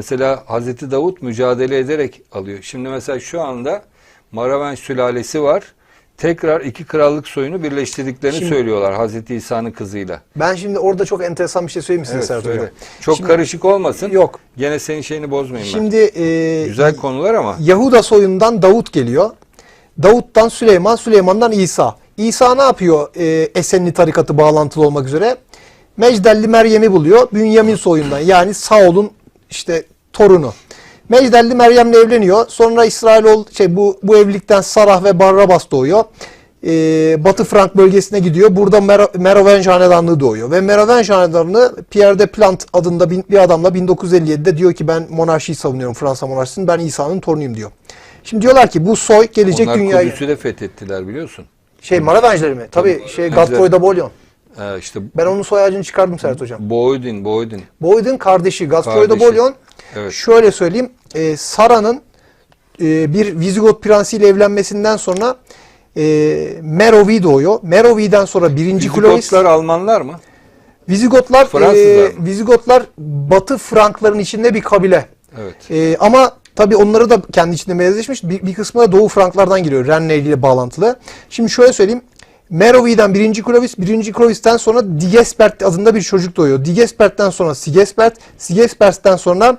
Mesela Hazreti Davut mücadele ederek alıyor. Şimdi mesela şu anda Maraven sülalesi var. Tekrar iki krallık soyunu birleştirdiklerini Şimdi- söylüyorlar Hazreti İsa'nın kızıyla. Ben şimdi orada çok enteresan bir şey söyleyeyim mi size Evet, Serhat söyle. Hocam? Çok Şimdi- karışık olmasın. Yok. Gene senin şeyini bozmayayım ben. Şimdi e, Güzel konular ama. Yahuda soyundan Davut geliyor. Davut'tan Süleyman, Süleyman'dan İsa. İsa ne yapıyor e, Esenli tarikatı bağlantılı olmak üzere? Mecdelli Meryem'i buluyor. Bünyamin soyundan yani Saul'un işte torunu. Mecdelli Meryem'le evleniyor. Sonra İsrailoğlu şey bu bu evlilikten Sarah ve Barnabas doğuyor. E, Batı Frank bölgesine gidiyor. Burada Mer- Meroven Hanedanlığı doğuyor. Ve Meroven Hanedanlığı Pierre de Plant adında bir adamla 1957'de diyor ki ben monarşiyi savunuyorum Fransa monarşisini. Ben İsa'nın torunuyum diyor. Şimdi diyorlar ki bu soy gelecek Onlar dünyaya. Kudüs'ü de fethettiler biliyorsun. Şey Maravençleri mi? Tabii şey Godfroy de Bouillon. Ee, işte Ben onun soy ağacını çıkardım Serhat Hocam. Boydin, Boydin. Boyd'un kardeşi Kardeşi. Bouillon. Evet. Şöyle söyleyeyim. E, Sara'nın e, bir Vizigot prensiyle evlenmesinden sonra e, Merovi doğuyor. Merovi'den sonra birinci Clovis. Vizigotlar Almanlar mı? Vizigotlar, Fransızlar e, mı? Vizigotlar Batı Frankların içinde bir kabile. Evet. E, ama tabii onları da kendi içinde melezleşmiş. Bir, bir kısmı da Doğu Franklardan geliyor. Renne ile bağlantılı. Şimdi şöyle söyleyeyim. Merovi'den 1. Clovis, 1. Clovis'ten sonra Digespert adında bir çocuk doğuyor. Digespert'ten sonra Sigespert, Sigespert'ten sonra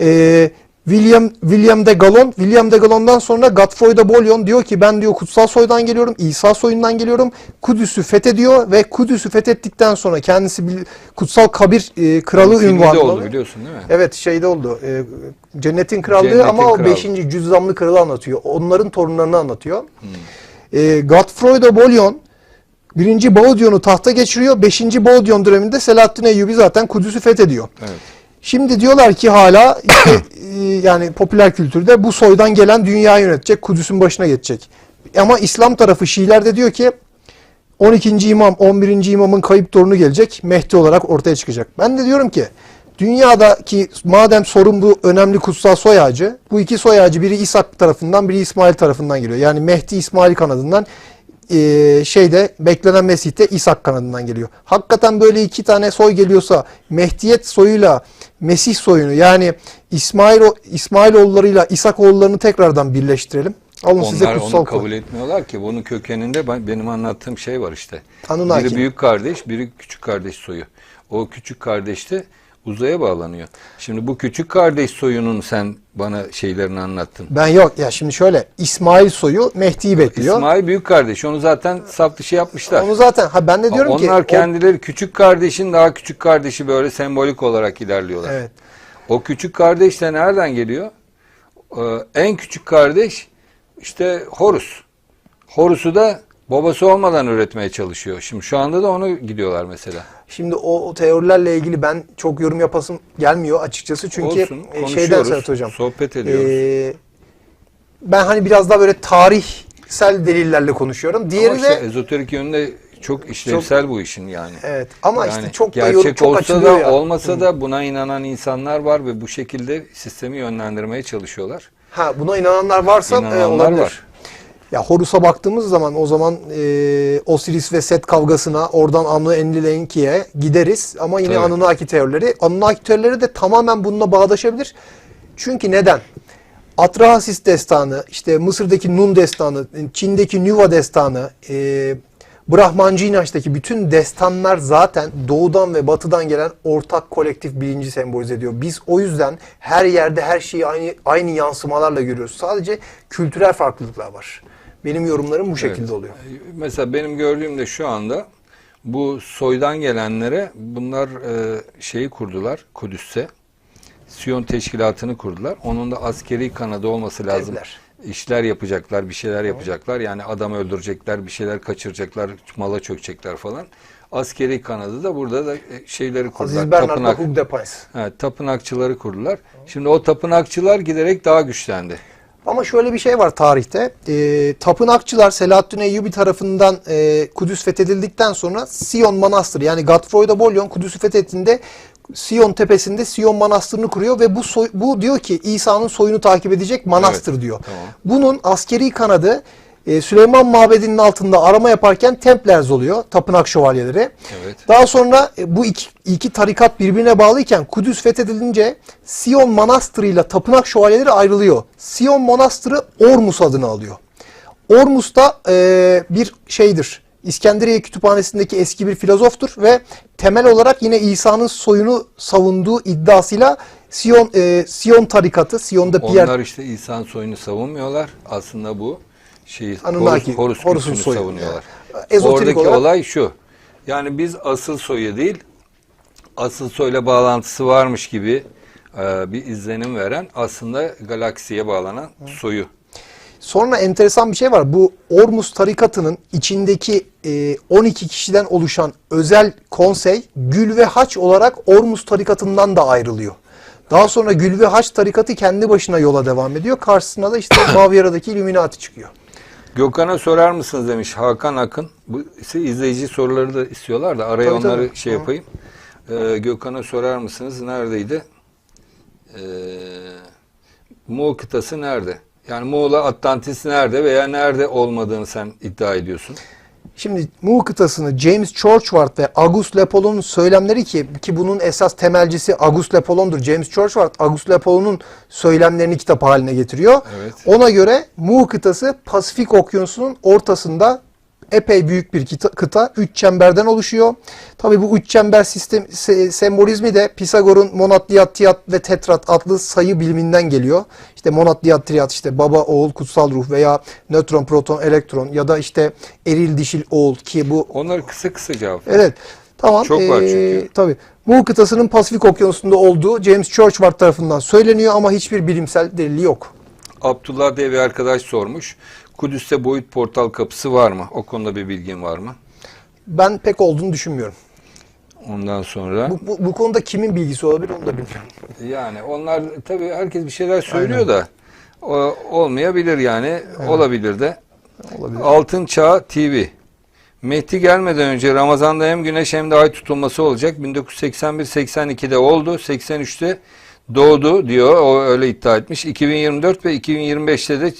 e, William William de Galon, William de Galon'dan sonra Godfroy de Bouillon diyor ki ben diyor kutsal soydan geliyorum, İsa soyundan geliyorum. Kudüs'ü fethediyor ve Kudüs'ü fethettikten sonra kendisi bir kutsal kabir e, kralı de ünvanı oldu biliyorsun değil mi? Evet şeyde oldu. E, Cennetin Krallığı Cennetin ama o Kralı. 5. cüzzamlı kralı anlatıyor. Onların torunlarını anlatıyor. Hmm. E, Godfroy de Bouillon 1. Baudion'u tahta geçiriyor. 5. Baudon döneminde Selahaddin Eyyubi zaten Kudüs'ü fethediyor. Evet. Şimdi diyorlar ki hala işte, e, yani popüler kültürde bu soydan gelen dünyayı yönetecek, Kudüs'ün başına geçecek. Ama İslam tarafı Şiiler de diyor ki 12. imam, 11. imamın kayıp torunu gelecek, Mehdi olarak ortaya çıkacak. Ben de diyorum ki dünyadaki madem sorun bu önemli kutsal soy ağacı, bu iki soy ağacı biri İshak tarafından, biri İsmail tarafından geliyor. Yani Mehdi İsmail kanadından e, şeyde beklenen Mesih de İshak kanadından geliyor. Hakikaten böyle iki tane soy geliyorsa Mehdiyet soyuyla Mesih soyunu yani İsmail İsmailoğullarıyla İshak oğullarını tekrardan birleştirelim. Alın size Onlar kutsal onu koy. kabul etmiyorlar ki. Bunun kökeninde ben- benim anlattığım şey var işte. Anunnaki. Biri büyük kardeş, biri küçük kardeş soyu. O küçük kardeş de uzaya bağlanıyor. Şimdi bu küçük kardeş soyunun sen bana şeylerini anlattın. Ben yok ya şimdi şöyle İsmail soyu Mehdi'yi bekliyor. İsmail büyük kardeş. Onu zaten saf dışı yapmışlar. Onu zaten ha ben de diyorum ki Onlar o- kendileri küçük kardeşin daha küçük kardeşi böyle sembolik olarak ilerliyorlar. evet. O küçük kardeş de nereden geliyor? Ee, en küçük kardeş işte Horus. Horus'u da babası olmadan üretmeye çalışıyor. Şimdi şu anda da onu gidiyorlar mesela. Şimdi o, o teorilerle ilgili ben çok yorum yapasım gelmiyor açıkçası. Çünkü Olsun, e, şeyden Serhat Hocam. sohbet ediyoruz. e, ben hani biraz daha böyle tarihsel delillerle konuşuyorum. Diğeri Ama de işte ezoterik yönünde çok işlevsel bu işin yani. evet ama Yani işte çok da gerçek yorum çok olsa da ya. olmasa da buna inanan insanlar var ve bu şekilde sistemi yönlendirmeye çalışıyorlar. Ha buna inananlar varsa e, İnananlar olabilir. var. Ya Horus'a baktığımız zaman o zaman e, Osiris ve Set kavgasına oradan Anu Enlilenki'ye gideriz ama yine Tabii. Anunnaki teorileri. Anunnaki teorileri de tamamen bununla bağdaşabilir. Çünkü neden? Atrahasis destanı, işte Mısır'daki Nun destanı, Çin'deki Nüva destanı, e, Brahmancı inançtaki bütün destanlar zaten doğudan ve batıdan gelen ortak kolektif bilinci sembolize ediyor. Biz o yüzden her yerde her şeyi aynı, aynı yansımalarla görüyoruz. Sadece kültürel farklılıklar var. Benim yorumlarım bu şekilde Evet. oluyor. Mesela benim gördüğüm de şu anda bu soydan gelenlere bunlar e, şeyi kurdular Kudüs'te. Siyon teşkilatını kurdular. Onun da askeri kanadı olması lazım. Devler. İşler yapacaklar, bir şeyler yapacaklar. Yani adam öldürecekler, bir şeyler kaçıracaklar, mala çökecekler falan. Askeri kanadı da burada da e, şeyleri kurdular. Aziz Bernard Tapınak- ve Hugues de Pais. Evet, tapınakçıları kurdular. Şimdi o tapınakçılar giderek daha güçlendi. Ama şöyle bir şey var tarihte. Ee, tapınakçılar Selahaddin Eyyubi tarafından e, Kudüs fethedildikten sonra Sion Manastırı yani Godfroy de Bouillon Kudüs'ü fethettiğinde Sion tepesinde Sion Manastırı'nı kuruyor ve bu soy- bu diyor ki İsa'nın soyunu takip edecek manastır Evet, diyor. tamam. Bunun askeri kanadı E, Süleyman Mabedi'nin altında arama yaparken Templars oluyor. Tapınak şövalyeleri. Evet. Daha sonra e, bu iki, iki tarikat birbirine bağlıyken Kudüs fethedilince Sion Manastırı ile Tapınak şövalyeleri ayrılıyor. Sion Manastırı Ormus adını alıyor. Ormus da e, bir şeydir. İskenderiye Kütüphanesi'ndeki eski bir filozoftur ve temel olarak yine İsa'nın soyunu savunduğu iddiasıyla Sion e, Sion tarikatı, Sion'da Pierre Onlar işte İsa'nın soyunu savunmuyorlar. Aslında bu şeyi Anunnaki, Horus, Horus Horus'un soyu. savunuyorlar. Yani, ezoterik Oradaki olarak- olay şu. Yani biz asıl soyu değil, asıl soyla bağlantısı varmış gibi e, bir izlenim veren aslında galaksiye bağlanan soyu. Sonra enteresan bir şey var. Bu Ormus tarikatının içindeki e, 12 kişiden oluşan özel konsey Gül ve Haç olarak Ormus tarikatından da ayrılıyor. Daha sonra Gül ve Haç tarikatı kendi başına yola devam ediyor. Karşısına da işte Bavyera'daki Illuminati çıkıyor. Gökhan'a sorar mısınız demiş Hakan Akın. Bu izleyici soruları da istiyorlar da araya Tabii, onları tabii. şey Hı. yapayım. Ee, Gökhan'a sorar mısınız? Neredeydi? Ee, Muğ kıtası nerede? Yani Muğla Atlantis nerede veya nerede olmadığını sen iddia ediyorsun. Şimdi Mu kıtasını James Churchward ve Auguste Lepolon'un söylemleri ki ki bunun esas temelcisi Auguste Lepolon'dur. James Churchward Auguste Lepolon'un söylemlerini kitap haline getiriyor. Evet. Ona göre Mu kıtası Pasifik Okyanusu'nun ortasında epey büyük bir kita- kıta. Üç çemberden oluşuyor. Tabi bu üç çember sistem se- sembolizmi de Pisagor'un monad, diyat, tiyat ve tetrat adlı sayı biliminden geliyor. İşte monad, diyat, triyat işte baba, oğul, kutsal ruh veya nötron, proton, elektron ya da işte eril, dişil, oğul ki bu Onları kısa kısa cevap. Evet. Tamam. Çok var Ee, çünkü. Tabii. Bu kıtasının Pasifik Okyanusu'nda olduğu James Churchward tarafından söyleniyor ama hiçbir bilimsel delili yok. Abdullah diye bir arkadaş sormuş. Kudüs'te boyut portal kapısı var mı? O konuda bir bilgin var mı? Ben pek olduğunu düşünmüyorum. Ondan sonra Bu, bu, bu konuda kimin bilgisi olabilir onu da bilmiyorum. yani onlar tabii herkes bir şeyler söylüyor da o, olmayabilir yani olabilir de. Olabilir. Altın Çağ TV. Mehdi gelmeden önce Ramazan'da hem güneş hem de ay tutulması olacak. 1981-82'de oldu. 83'te doğdu diyor. O öyle iddia etmiş. 2024 ve 2025'te de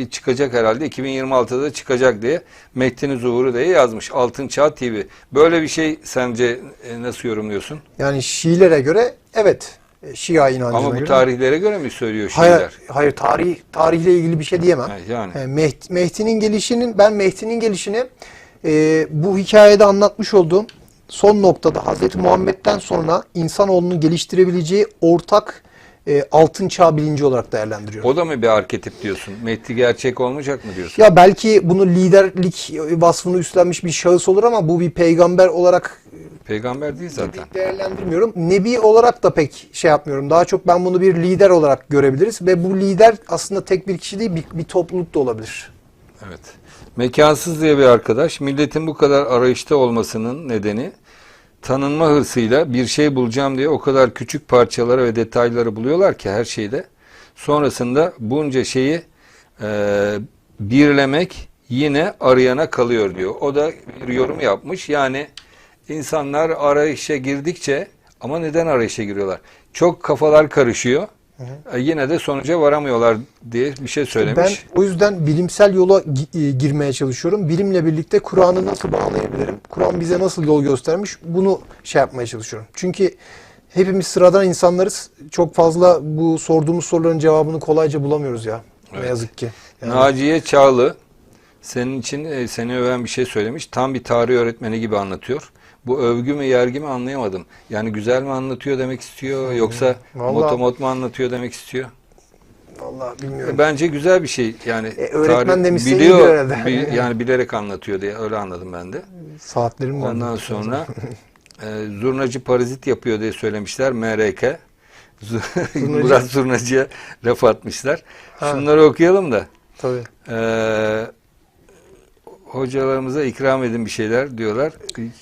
e, çıkacak herhalde. 2026'da da çıkacak diye Mehdi'nin zuhuru diye yazmış. Altın Çağ TV. Böyle bir şey sence e, nasıl yorumluyorsun? Yani Şiilere göre evet. e, Şia inancına Ama bu göre. tarihlere göre mi söylüyor Şiiler? Hayır, hayır tarih tarihle ilgili bir şey diyemem. Yani. Mehdi- Mehdi'nin gelişinin ben Mehdi'nin gelişini e, bu hikayede anlatmış olduğum son noktada Hazreti Muhammed'den sonra insanoğlunun geliştirebileceği ortak e, altın çağ bilinci olarak değerlendiriyorum. O da mı bir arketip diyorsun? Mehdi gerçek olmayacak mı diyorsun? Ya belki bunu liderlik vasfını üstlenmiş bir şahıs olur ama bu bir peygamber olarak Peygamber değil zaten. değerlendirmiyorum. Nebi olarak da pek şey yapmıyorum. Daha çok ben bunu bir lider olarak görebiliriz ve bu lider aslında tek bir kişi değil bir, bir topluluk da olabilir. Evet. Mekansız diye bir arkadaş milletin bu kadar arayışta olmasının nedeni tanınma hırsıyla bir şey bulacağım diye o kadar küçük parçaları ve detayları buluyorlar ki her şeyde. Sonrasında bunca şeyi e, birlemek yine arayana kalıyor diyor. O da bir yorum yapmış. Yani insanlar arayışa girdikçe ama neden arayışa giriyorlar? Çok kafalar karışıyor. E, yine de sonuca varamıyorlar diye bir şey söylemiş. Ben o yüzden bilimsel yola e, girmeye çalışıyorum. Bilimle birlikte Kur'an'ı nasıl bağlayabilirim? Kur'an bize nasıl yol göstermiş? Bunu şey yapmaya çalışıyorum. Çünkü hepimiz sıradan insanlarız. Çok fazla bu sorduğumuz soruların cevabını kolayca bulamıyoruz ya. Ne Evet. yazık ki. Yani Naciye Çağlı senin için e, seni öven bir şey söylemiş. Tam bir tarih öğretmeni gibi anlatıyor. Bu övgü mü yergi mi anlayamadım. Yani güzel mi anlatıyor demek istiyor yoksa Vallahi- motomot mu anlatıyor demek istiyor. vallahi bilmiyorum. Bence güzel bir şey. Yani E, öğretmen demişse iyidir biliyor, bi- yani bilerek anlatıyor diye öyle anladım ben de. Saatlerim var. Ondan sonra e, zurnacı parazit yapıyor diye söylemişler MRK. Murat Zurnacı'ya laf atmışlar. Ha. Şunları okuyalım da. Tabii. Ee, hocalarımıza ikram edin bir şeyler diyorlar.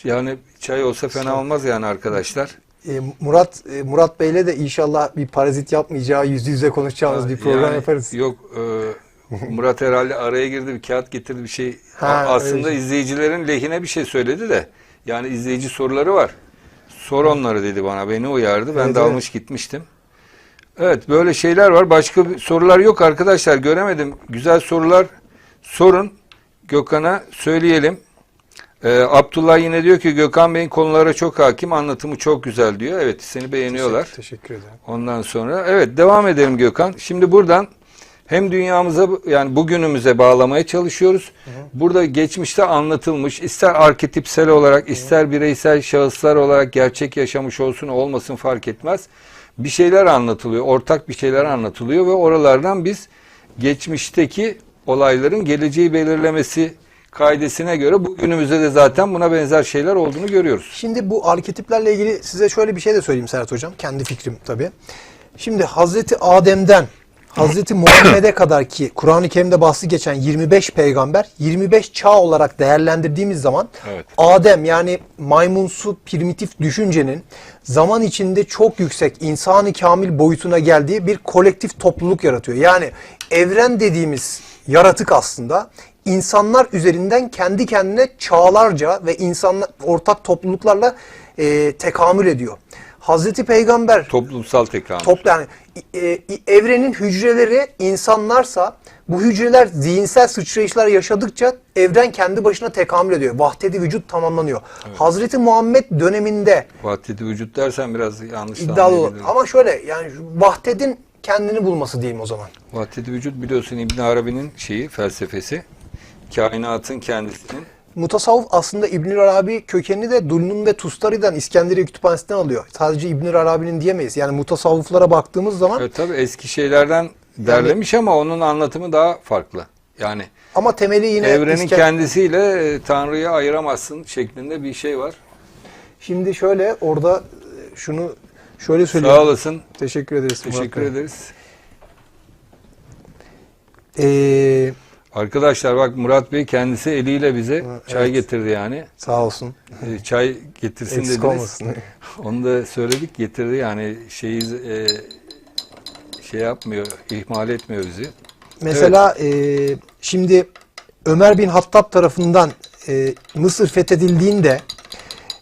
Yani çay olsa fena olmaz yani arkadaşlar. E, Murat e, Murat Bey'le de inşallah bir parazit yapmayacağı yüz yüze konuşacağımız bir program Yani yaparız. Yok e, Murat herhalde araya girdi bir kağıt getirdi bir şey. Ha, Aslında öyle. izleyicilerin lehine bir şey söyledi de. Yani izleyici soruları var. Sor onları dedi bana. Beni uyardı. Ben Evet, de evet. gitmiştim. Evet böyle şeyler var. Başka sorular yok arkadaşlar. Göremedim. Güzel sorular sorun Gökhan'a söyleyelim. Ee, Abdullah yine diyor ki Gökhan Bey'in konulara çok hakim, anlatımı çok güzel diyor. Evet seni beğeniyorlar. Teşekkür ederim. Ondan sonra evet devam edelim Gökhan. Şimdi buradan hem dünyamıza yani bugünümüze bağlamaya çalışıyoruz. Burada geçmişte anlatılmış ister arketipsel olarak ister bireysel şahıslar olarak gerçek yaşamış olsun olmasın fark etmez. Bir şeyler anlatılıyor. Ortak bir şeyler anlatılıyor ve oralardan biz geçmişteki olayların geleceği belirlemesi kaidesine göre bugünümüzde de zaten buna benzer şeyler olduğunu görüyoruz. Şimdi bu arketiplerle ilgili size şöyle bir şey de söyleyeyim Serhat Hocam. Kendi fikrim tabii. Şimdi Hazreti Adem'den Hazreti Muhammed'e kadar ki Kur'an-ı Kerim'de bahsi geçen 25 peygamber 25 çağ olarak değerlendirdiğimiz zaman Evet. Adem yani maymunsu primitif düşüncenin zaman içinde çok yüksek insanı kamil boyutuna geldiği bir kolektif topluluk yaratıyor. Yani evren dediğimiz yaratık aslında insanlar üzerinden kendi kendine çağlarca ve insanlar ortak topluluklarla e, tekamül ediyor. Hazreti Peygamber Toplumsal tekamül. toplu yani e, e, evrenin hücreleri insanlarsa bu hücreler zihinsel sıçrayışlar yaşadıkça evren kendi başına tekamül ediyor. Vahdedi vücut tamamlanıyor. Hazreti Muhammed döneminde Vahdeti vücut dersen biraz yanlış iddialı olur. Ama şöyle yani vahdedin kendini bulması diyeyim o zaman. Vahdeti vücut biliyorsun İbn Arabi'nin şeyi felsefesi. Kainatın kendisinin Mutasavvuf aslında İbn Arabi kökenini de Dulnun ve Tustari'den İskenderiye Kütüphanesi'nden alıyor. Sadece İbn Arabi'nin diyemeyiz. Yani mutasavvuflara baktığımız zaman evet, tabii eski şeylerden derlemiş ama onun anlatımı daha farklı. Yani ama temeli yine evrenin İsken- kendisiyle e, Tanrı'yı ayıramazsın şeklinde bir şey var. Şimdi şöyle orada e, şunu şöyle söyleyeyim. Sağ olasın. Teşekkür ederiz. Teşekkür ederiz. Ee, Arkadaşlar bak Murat Bey kendisi eliyle bize Ha, çay evet. getirdi yani. sağ olsun. E, çay getirsin Eksik dediniz. olmasın. Onu da söyledik getirdi yani şeyi e, şey yapmıyor, ihmal etmiyor bizi. Mesela e, şimdi Ömer bin Hattab tarafından e, Mısır fethedildiğinde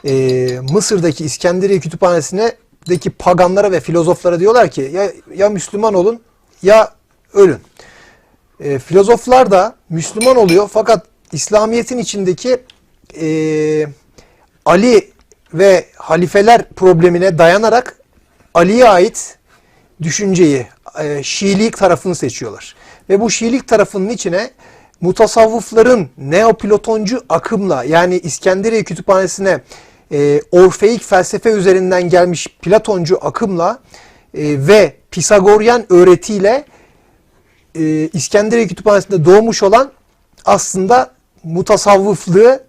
e, Mısır'daki İskenderiye Kütüphanesi'ne deki paganlara ve filozoflara diyorlar ki ya, ya Müslüman olun ya ölün. E, filozoflar da Müslüman oluyor fakat İslamiyet'in içindeki e, Ali ve halifeler problemine dayanarak Ali'ye ait düşünceyi, e, Şiilik tarafını seçiyorlar. Ve bu Şiilik tarafının içine mutasavvıfların neoplatoncu akımla yani İskenderiye Kütüphanesi'ne e, Orfeik felsefe üzerinden gelmiş Platoncu akımla e, ve Pisagoryen öğretiyle e, İskenderiye Kütüphanesi'nde doğmuş olan aslında mutasavvıflığı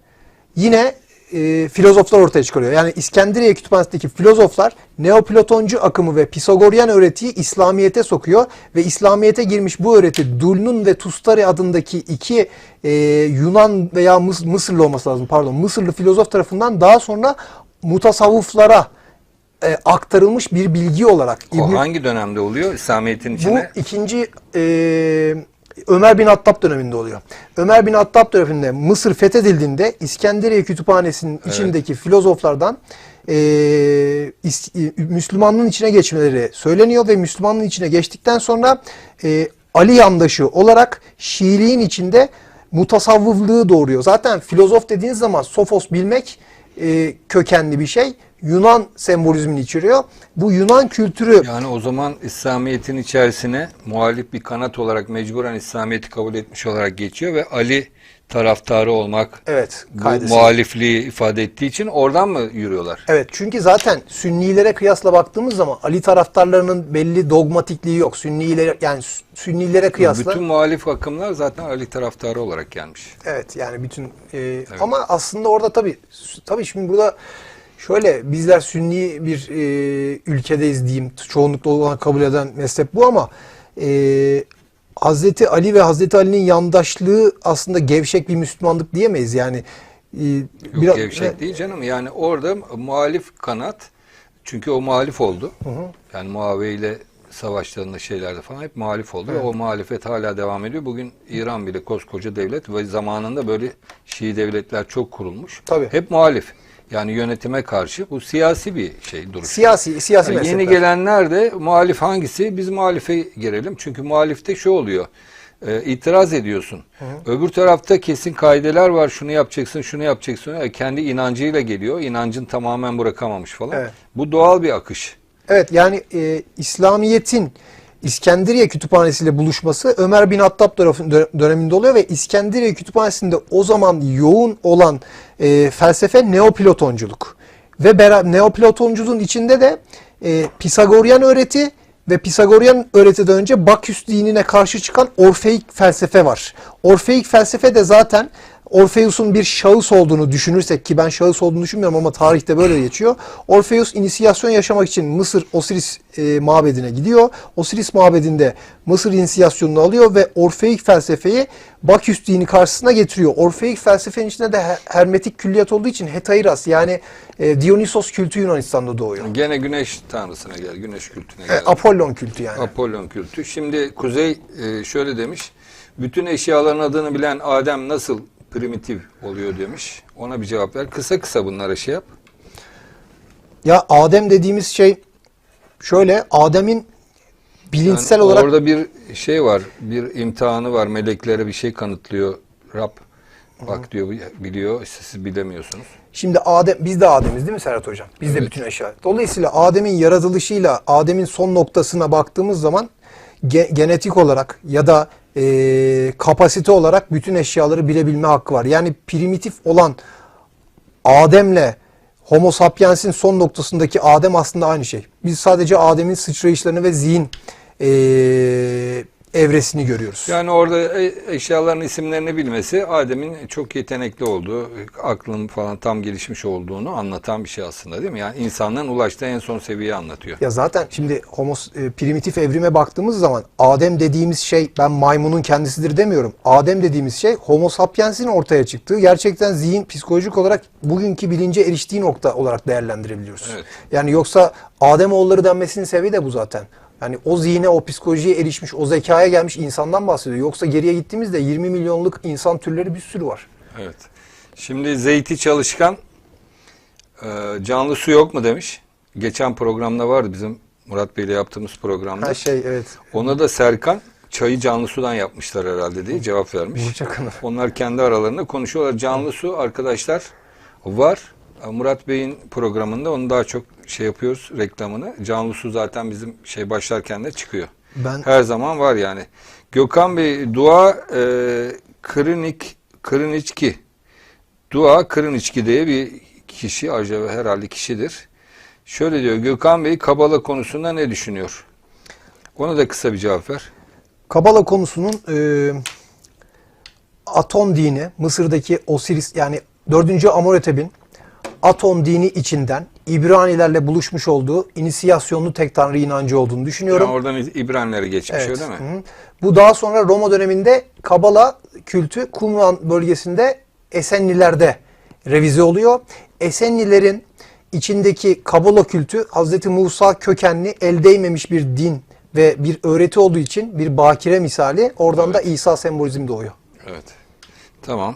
yine e, filozoflar ortaya çıkarıyor. Yani İskenderiye Kütüphanesi'ndeki filozoflar Neoplatoncu akımı ve Pisagoryen öğretiyi İslamiyet'e sokuyor ve İslamiyet'e girmiş bu öğreti Dulnun ve Tustari adındaki iki e, Yunan veya Mıs- Mısırlı olması lazım pardon Mısırlı filozof tarafından daha sonra mutasavvıflara e, aktarılmış bir bilgi olarak O İbn- hangi dönemde oluyor İslamiyet'in bu içine? ikinci e, Ömer bin Hattab döneminde oluyor. Ömer bin Hattab döneminde Mısır fethedildiğinde İskenderiye Kütüphanesi'nin içindeki filozoflardan e, is- e, Müslümanlığın içine geçmeleri söyleniyor ve Müslümanlığın içine geçtikten sonra e, Ali yandaşı olarak Şiiliğin içinde mutasavvıflığı doğuruyor. Zaten filozof dediğiniz zaman sofos bilmek e, kökenli bir şey. Yunan sembolizmini içeriyor. Bu Yunan kültürü Yani o zaman İslamiyet'in içerisine muhalif bir kanat olarak mecburen İslamiyet'i kabul etmiş olarak geçiyor ve Ali taraftarı olmak evet bu muhalifliği ifade ettiği için oradan mı yürüyorlar? Evet çünkü zaten Sünnilere kıyasla baktığımız zaman Ali taraftarlarının belli dogmatikliği yok. Sünnilere yani Sü- Sünnilere kıyasla Bütün muhalif akımlar zaten Ali taraftarı olarak gelmiş. evet yani bütün e, ama aslında orada tabii tabii şimdi burada şöyle bizler Sünni bir e, ülkedeyiz diyeyim. Çoğunlukla olan kabul eden mezhep bu ama e, Hazreti Ali ve Hazreti Ali'nin yandaşlığı aslında gevşek bir Müslümanlık diyemeyiz. Yani e, Yok biraz- gevşek değil canım. Yani orada muhalif kanat çünkü o muhalif oldu. Yani Muaviye ile savaşlarında şeylerde falan hep muhalif oldu. Ve o muhalefet hala devam ediyor. Bugün İran bile koskoca devlet ve zamanında böyle Şii devletler çok kurulmuş. Tabii. Hep muhalif. Yani yönetime karşı bu siyasi bir şey duruş. Siyasi siyasi Yani yeni mezhepler. gelenler de muhalif hangisi? Biz muhalife girelim. Çünkü muhalifte şu oluyor. e, itiraz ediyorsun. Öbür tarafta kesin kaideler var. Şunu yapacaksın, şunu yapacaksın. E, kendi inancıyla geliyor. İnancın tamamen bırakamamış falan. Evet. Bu doğal bir akış. Evet yani e, İslamiyet'in İskenderiye Kütüphanesi'yle buluşması Ömer bin Hattab döneminde oluyor ve İskenderiye Kütüphanesi'nde o zaman yoğun olan e, felsefe Neoplatonculuk. Ve Neoplatonculuğun içinde de e, Pisagoryan öğreti ve Pisagoryan öğretiden önce Baküs dinine karşı çıkan Orfeik felsefe var. Orfeik felsefe de zaten Orpheus'un bir şahıs olduğunu düşünürsek ki ben şahıs olduğunu düşünmüyorum ama tarihte böyle geçiyor. Orpheus inisiyasyon yaşamak için Mısır Osiris e, mabedine gidiyor. Osiris mabedinde Mısır inisiyasyonunu alıyor ve Orfeik felsefeyi Baküs dini karşısına getiriyor. Orfeik felsefenin içinde de he- hermetik külliyat olduğu için Hetairas yani e, Dionysos kültü Yunanistan'da doğuyor. Gene güneş tanrısına gel, güneş kültüne E, gel. Apollon kültü yani. Apollon kültü. Şimdi Kuzey e, şöyle demiş. Bütün eşyaların adını bilen Adem nasıl primitif oluyor demiş. Ona bir cevap ver. Kısa kısa bunlara şey yap. Ya Adem dediğimiz şey şöyle Adem'in bilinçsel Yani olarak Orada bir şey var. Bir imtihanı var. Meleklere bir şey kanıtlıyor. Rab bak diyor biliyor. işte siz bilemiyorsunuz. Şimdi Adem biz de Adem'iz değil mi Serhat hocam? Biz de Evet. bütün eşya. Dolayısıyla Adem'in yaratılışıyla Adem'in son noktasına baktığımız zaman ge- genetik olarak ya da e, kapasite olarak bütün eşyaları bilebilme hakkı var. Yani primitif olan Adem'le Homo sapiens'in son noktasındaki Adem aslında aynı şey. Biz sadece Adem'in sıçrayışlarını ve zihin e, evresini görüyoruz. Yani orada e- eşyaların isimlerini bilmesi Adem'in çok yetenekli olduğu, aklının falan tam gelişmiş olduğunu anlatan bir şey aslında değil mi? Yani insanlığın ulaştığı en son seviyeyi anlatıyor. Ya zaten şimdi homo e, primitif evrime baktığımız zaman Adem dediğimiz şey ben maymunun kendisidir demiyorum. Adem dediğimiz şey Homo sapiens'in ortaya çıktığı gerçekten zihin psikolojik olarak bugünkü bilince eriştiği nokta olarak değerlendirebiliyoruz. Evet. Yani yoksa Adem oğulları denmesinin sebebi de bu zaten. Yani o zihne, o psikolojiye erişmiş, o zekaya gelmiş insandan bahsediyor. Yoksa geriye gittiğimizde 20 milyonluk insan türleri bir sürü var. Evet. Şimdi Zeyti Çalışkan e, canlı su yok mu demiş. Geçen programda vardı bizim Murat Bey ile yaptığımız programda. Her şey evet. Ona da Serkan çayı canlı sudan yapmışlar herhalde diye cevap vermiş. Onlar kendi aralarında konuşuyorlar. Canlı su arkadaşlar var. Murat Bey'in programında onu daha çok şey yapıyoruz reklamını. Canlı su zaten bizim şey başlarken de çıkıyor. Ben Her zaman var yani. Gökhan Bey dua e, Kırınik Kırıniçki Dua Kırıniçki diye bir kişi acaba herhalde kişidir. Şöyle diyor Gökhan Bey Kabala konusunda ne düşünüyor? Ona da kısa bir cevap ver. Kabala konusunun e, Aton dini, Mısır'daki Osiris yani 4. Amonetep'in Aton dini içinden İbranilerle buluşmuş olduğu inisiyasyonlu tek tanrı inancı olduğunu düşünüyorum. Yani oradan İbranileri geçmiş Evet. öyle mi? Hı hı. Bu daha sonra Roma döneminde Kabala kültü Kumran bölgesinde Esenlilerde revize oluyor. Esenlilerin içindeki Kabala kültü Hz. Musa kökenli el değmemiş bir din ve bir öğreti olduğu için bir bakire misali oradan da İsa sembolizmi doğuyor. Evet. Tamam.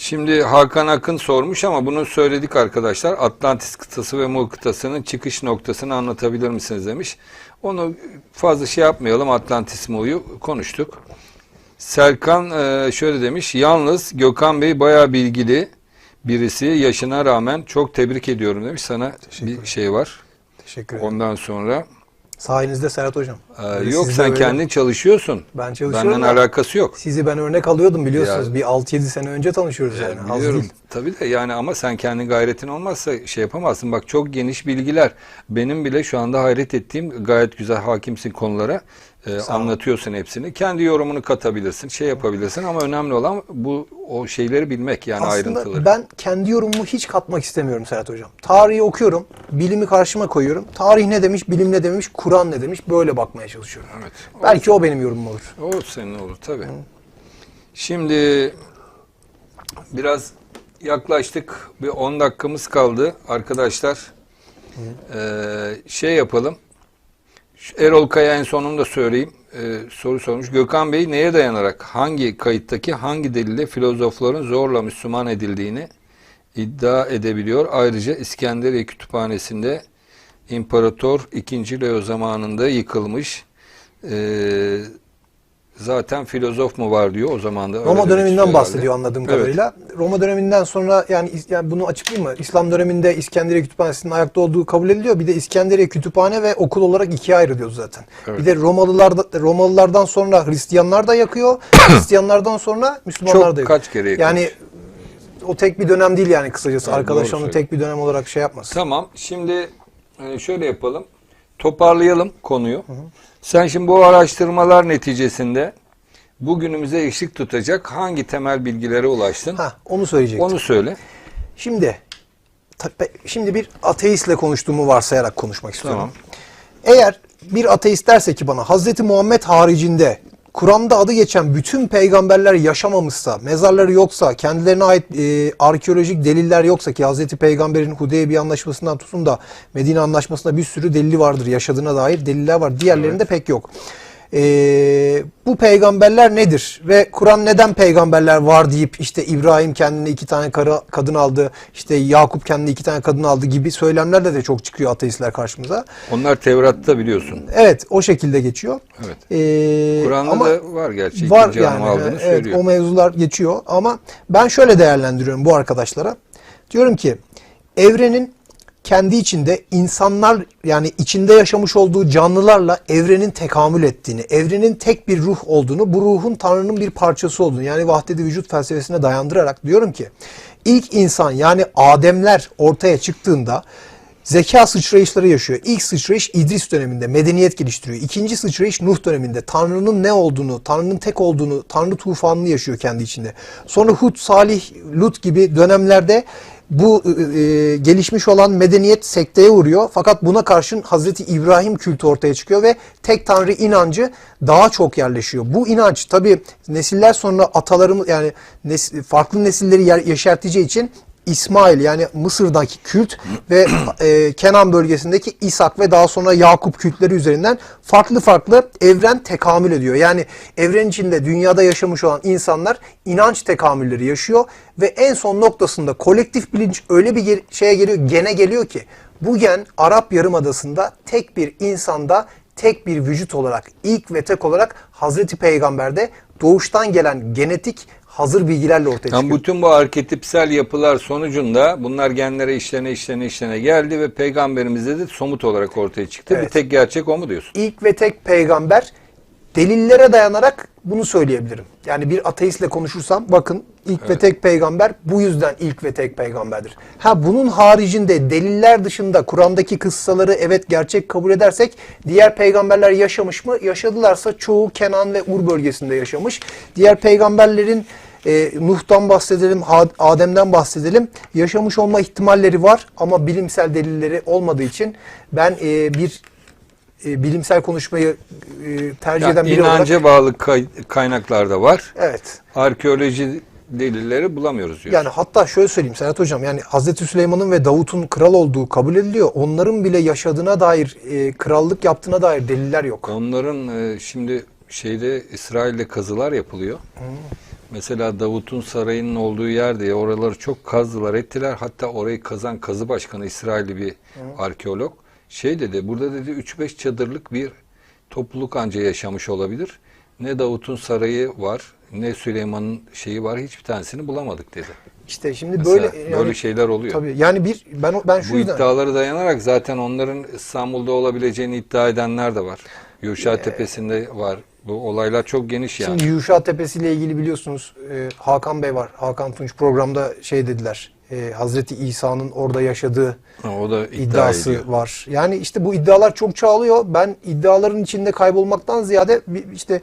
Şimdi Hakan Akın sormuş ama bunu söyledik arkadaşlar. Atlantis kıtası ve Muğ kıtasının çıkış noktasını anlatabilir misiniz demiş. Onu fazla şey yapmayalım. Atlantis Muğ'yu konuştuk. Serkan e, şöyle demiş. Yalnız Gökhan Bey bayağı bilgili birisi. Yaşına rağmen çok tebrik ediyorum demiş. Sana bir şey var. Teşekkür ederim. Ondan sonra Sayenizde Serhat Hocam. e, Böyle yok sen böyle- kendin çalışıyorsun. Ben çalışıyorum Benden alakası yok. Sizi ben örnek alıyordum biliyorsunuz. Ya- bir 6-7 sene önce tanışıyoruz yani. Yani biliyorum. Tabii de yani ama sen kendi gayretin olmazsa şey yapamazsın. Bak çok geniş bilgiler. Benim bile şu anda hayret ettiğim gayet güzel hakimsin konulara. Ee, ol. anlatıyorsun hepsini. Kendi yorumunu katabilirsin, şey yapabilirsin ama önemli olan bu o şeyleri bilmek yani Aslında ayrıntıları. ben kendi yorumumu hiç katmak istemiyorum Serhat Hocam. Tarihi okuyorum, bilimi karşıma koyuyorum. Tarih ne demiş, bilim ne demiş, Kur'an ne demiş böyle bakmaya çalışıyorum. Evet. Belki o benim yorumum olur. O senin olur tabii. Şimdi biraz yaklaştık. Bir 10 dakikamız kaldı. Arkadaşlar eee, şey yapalım. Erol Kaya en sonunu da söyleyeyim. Eee, soru sormuş. Gökhan Bey neye dayanarak hangi kayıttaki hangi delille filozofların zorla Müslüman edildiğini iddia edebiliyor? Ayrıca İskenderiye Kütüphanesi'nde İmparator II. Leo zamanında yıkılmış eee zaten filozof mu var diyor o zaman da. Roma döneminden bahsediyor herhalde. anladığım Evet. kadarıyla. Roma döneminden sonra yani, yani bunu açıklayayım mı? İslam döneminde İskenderiye Kütüphanesi'nin ayakta olduğu kabul ediliyor. Bir de İskenderiye Kütüphane ve okul olarak ikiye ayrılıyor zaten. Evet. Bir de Romalılar da, Romalılardan sonra Hristiyanlar da yakıyor. Hristiyanlardan sonra Müslümanlar Çok da yakıyor. kaç kere yakıyor. Yani o tek bir dönem değil yani kısacası. Evet, Arkadaş onu tek bir dönem olarak şey yapmasın. Tamam. Şimdi e, şöyle yapalım. Toparlayalım konuyu. Sen şimdi bu araştırmalar neticesinde bugünümüze ışık tutacak hangi temel bilgilere ulaştın? Ha, onu söyleyecektim. Onu söyle. Şimdi şimdi bir ateistle konuştuğumu varsayarak konuşmak istiyorum. Tamam. Eğer bir ateist derse ki bana Hazreti Muhammed haricinde Kur'an'da adı geçen bütün peygamberler yaşamamışsa, mezarları yoksa, kendilerine ait e, arkeolojik deliller yoksa ki Hazreti Peygamber'in Hudeybiye Anlaşması'ndan tutun da Medine Anlaşması'nda bir sürü delili vardır. Yaşadığına dair deliller var. Diğerlerinde pek yok. E, bu peygamberler nedir? Ve Kur'an neden peygamberler var deyip işte İbrahim kendine iki tane karı, kadın aldı, işte Yakup kendine iki tane kadın aldı gibi söylemlerle de çok çıkıyor ateistler karşımıza. Onlar Tevrat'ta biliyorsun. Evet o şekilde geçiyor. Evet. Ee, Kur'an'da ama da var gerçi. var yani aldığını evet, söylüyor. o mevzular geçiyor ama ben şöyle değerlendiriyorum bu arkadaşlara. Diyorum ki evrenin kendi içinde insanlar yani içinde yaşamış olduğu canlılarla evrenin tekamül ettiğini, evrenin tek bir ruh olduğunu, bu ruhun Tanrı'nın bir parçası olduğunu yani vahdedi vücut felsefesine dayandırarak diyorum ki ilk insan yani Ademler ortaya çıktığında zeka sıçrayışları yaşıyor. İlk sıçrayış İdris döneminde medeniyet geliştiriyor. İkinci sıçrayış Nuh döneminde Tanrı'nın ne olduğunu, Tanrı'nın tek olduğunu, Tanrı tufanını yaşıyor kendi içinde. Sonra Hud, Salih, Lut gibi dönemlerde bu e, e, gelişmiş olan medeniyet sekteye uğruyor. Fakat buna karşın Hazreti İbrahim kültü ortaya çıkıyor ve tek tanrı inancı daha çok yerleşiyor. Bu inanç tabi nesiller sonra atalarımız yani nes- farklı nesilleri yer, yeşerteceği için İsmail yani Mısır'daki kült ve e, Kenan bölgesindeki İshak ve daha sonra Yakup kültleri üzerinden farklı farklı evren tekamül ediyor. Yani evren içinde dünyada yaşamış olan insanlar inanç tekamülleri yaşıyor ve en son noktasında kolektif bilinç öyle bir ge- şeye geliyor, gene geliyor ki bu gen Arap Yarımadası'nda tek bir insanda tek bir vücut olarak ilk ve tek olarak Hazreti Peygamber'de doğuştan gelen genetik hazır bilgilerle ortaya çıkıyor. Yani bütün bu arketipsel yapılar sonucunda bunlar genlere işlene işlene işlene geldi ve peygamberimizde de somut olarak ortaya çıktı. Bir Evet. tek gerçek o mu diyorsun? ilk ve tek peygamber delillere dayanarak bunu söyleyebilirim. Yani bir ateistle konuşursam bakın ilk ve tek peygamber bu yüzden ilk ve tek peygamberdir. Ha bunun haricinde deliller dışında Kur'an'daki kıssaları evet gerçek kabul edersek diğer peygamberler yaşamış mı? Yaşadılarsa çoğu Kenan ve Ur bölgesinde yaşamış. Diğer peygamberlerin e, Nuh'tan bahsedelim, Adem'den bahsedelim. Yaşamış olma ihtimalleri var ama bilimsel delilleri olmadığı için ben e, bir e, bilimsel konuşmayı e, tercih Yani eden biri inanca olarak bağlı kay- kaynaklar da var. evet. Arkeoloji delilleri bulamıyoruz diyor. Yani hatta şöyle söyleyeyim Serhat Hocam yani Hazreti Süleyman'ın ve Davut'un kral olduğu kabul ediliyor. Onların bile yaşadığına dair, e, krallık yaptığına dair deliller yok. Onların e, şimdi şeyde İsrail'de kazılar yapılıyor. Mesela Davut'un sarayının olduğu yerde oraları çok kazdılar ettiler. Hatta orayı kazan kazı başkanı İsrailli bir arkeolog şey dedi burada dedi 3-5 çadırlık bir topluluk anca yaşamış olabilir. Ne Davut'un sarayı var ne Süleyman'ın şeyi var hiçbir tanesini bulamadık dedi. İşte şimdi Mesela böyle yani, böyle şeyler oluyor. Tabii yani bir ben ben şu Bu yüzden iddiaları dayanarak zaten onların İstanbul'da olabileceğini iddia edenler de var. Yurşa Tepesi'nde var. Bu olaylar çok geniş yani. Şimdi Yuşa Tepesi ile ilgili biliyorsunuz e, Hakan Bey var. Hakan Tunç programda şey dediler. E, Hazreti İsa'nın orada yaşadığı Ha, o da iddia iddiası ediyor. var. Yani işte bu iddialar çok çoğalıyor. Ben iddiaların içinde kaybolmaktan ziyade işte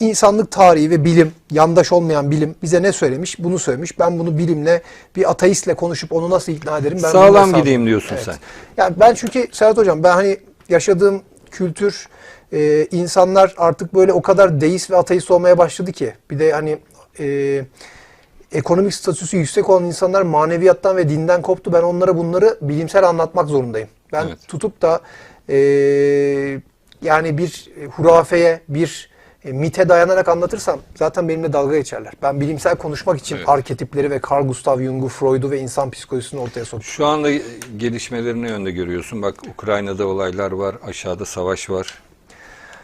insanlık tarihi ve bilim, yandaş olmayan bilim bize ne söylemiş? Bunu söylemiş. Ben bunu bilimle bir ateistle konuşup onu nasıl ikna ederim? Ben Sağlam gideyim diyorsun Evet. sen. Yani ben çünkü Serhat Hocam ben hani yaşadığım kültür e, insanlar artık böyle o kadar deist ve ateist olmaya başladı ki. Bir de hani e, ekonomik statüsü yüksek olan insanlar maneviyattan ve dinden koptu. Ben onlara bunları bilimsel anlatmak zorundayım. Ben Evet. tutup da e, yani bir hurafeye, bir e, mite dayanarak anlatırsam zaten benimle dalga geçerler. Ben bilimsel konuşmak için Evet. arketipleri ve Carl Gustav Jung'u, Freud'u ve insan psikolojisini ortaya soktum. Şu anda gelişmelerini önde görüyorsun. Bak Ukrayna'da olaylar var, aşağıda savaş var.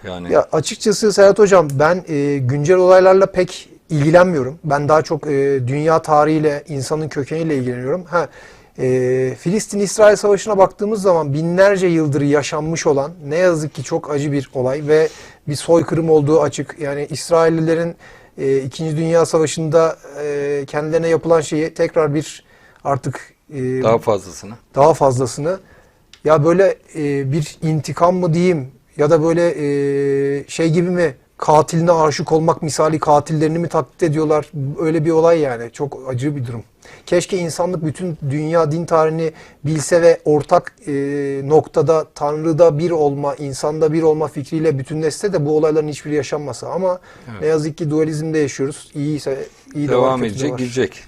Yani Ya açıkçası Serhat Hocam ben e, güncel olaylarla pek ilgilenmiyorum. Ben daha çok e, dünya tarihiyle, insanın kökeniyle ilgileniyorum. Ha, e, Filistin-İsrail Savaşı'na baktığımız zaman binlerce yıldır yaşanmış olan ne yazık ki çok acı bir olay ve bir soykırım olduğu açık. Yani İsraillilerin e, İkinci Dünya Savaşı'nda e, kendilerine yapılan şeyi tekrar bir artık e, daha fazlasını. daha fazlasını ya böyle e, bir intikam mı diyeyim ya da böyle e, şey gibi mi katiline aşık olmak misali katillerini mi taklit ediyorlar öyle bir olay yani çok acı bir durum. Keşke insanlık bütün dünya din tarihini bilse ve ortak e, noktada Tanrı'da bir olma, insanda bir olma fikriyle bütünleşse de bu olayların hiçbiri yaşanmasa ama ne yazık ki dualizmde yaşıyoruz. İyiyse iyi de var, Devam kötü de edecek, var. gidecek.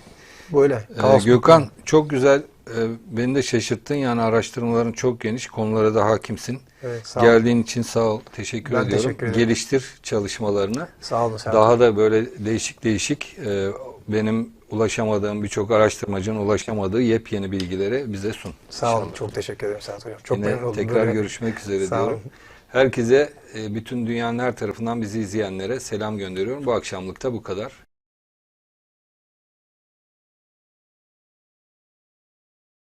Böyle. Ee, Gökhan çok güzel. E, beni de şaşırttın. Yani araştırmaların çok geniş. Konulara da hakimsin. Evet, sağ. Geldiğin için sağ ol. Teşekkür Ben ediyorum. teşekkür ederim. Geliştir çalışmalarını. Sağ olun Serhat. Daha da böyle değişik değişik e, benim ulaşamadığım birçok araştırmacının ulaşamadığı yepyeni bilgileri bize sun. Sağ olun. Çok teşekkür ederim Serhat Hocam. Çok Yine memnun oldum. tekrar Böyle- görüşmek üzere Sağ diyorum. olun. Herkese e, bütün dünyanın her tarafından bizi izleyenlere selam gönderiyorum. Bu akşamlık da bu kadar.